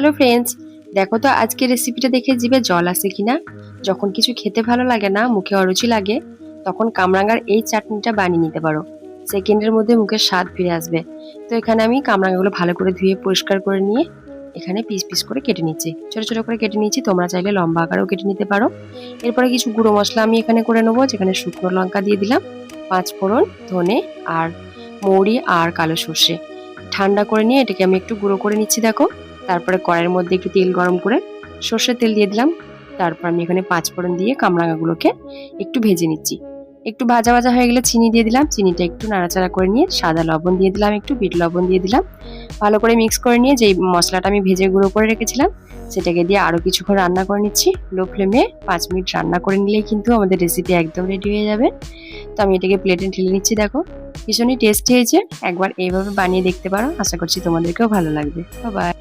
Hello friends দেখো তো, আজকে রেসিপিটা দেখে জিভে জল আসে কিনা? যখন কিছু খেতে ভালো লাগে না, মুখে অরুচি লাগে, তখন কামরাঙ্গার এই চাটনিটা বানিয়ে নিতে পারো। সেকেন্ডের মধ্যে মুখের স্বাদ ফিরে আসবে। তো এখানে আমি কামরাঙ্গাগুলো ভালো করে ধুয়ে, পরিষ্কার করে নিয়ে, এখানে পিস পিস করে কেটে নিচ্ছি। ছোট ছোট করে কেটে নিচ্ছি, তোমরা চাইলে লম্বা আকারেও কেটে নিতে পারো। এরপরে কিছু গুঁড়ো মশলা আমি এখানে করে নেব, যেখানে শুকনো লঙ্কা দিয়ে দিলাম, পাঁচ ফোড়ন, ধনে আর মৌরি আর কালো সর্ষে। ঠান্ডা করে নিয়ে এটাকে আমি একটু গুঁড়ো করে নিচ্ছি, দেখো। তারপরে কড়াইয়ের মধ্যে একটু তেল গরম করে সর্ষের তেল দিয়ে দিলাম। তারপর আমি এখানে পাঁচ ফোড়ন দিয়ে কামরাঙাগুলোকে একটু ভেজে নিচ্ছি। একটু ভাজা ভাজা হয়ে গেলে চিনি দিয়ে দিলাম। চিনিটা একটু নাড়াচাড়া করে নিয়ে সাদা লবণ দিয়ে দিলাম, একটু বিট লবণ দিয়ে দিলাম। ভালো করে মিক্স করে নিয়ে যেই মশলাটা আমি ভেজে গুঁড়ো করে রেখেছিলাম, সেটাকে দিয়ে আরও কিছুক্ষণ রান্না করে নিচ্ছি। লো ফ্লেমে পাঁচ মিনিট রান্না করে নিলেই কিন্তু আমাদের রেসিপি একদম রেডি হয়ে যাবে। তো আমি এটাকে প্লেটে ঢেলে নিচ্ছি, দেখো। ভীষণই টেস্টি হয়েছে। একবার এইভাবে বানিয়ে দেখতে পারো। আশা করছি তোমাদেরকেও ভালো লাগবে। বাই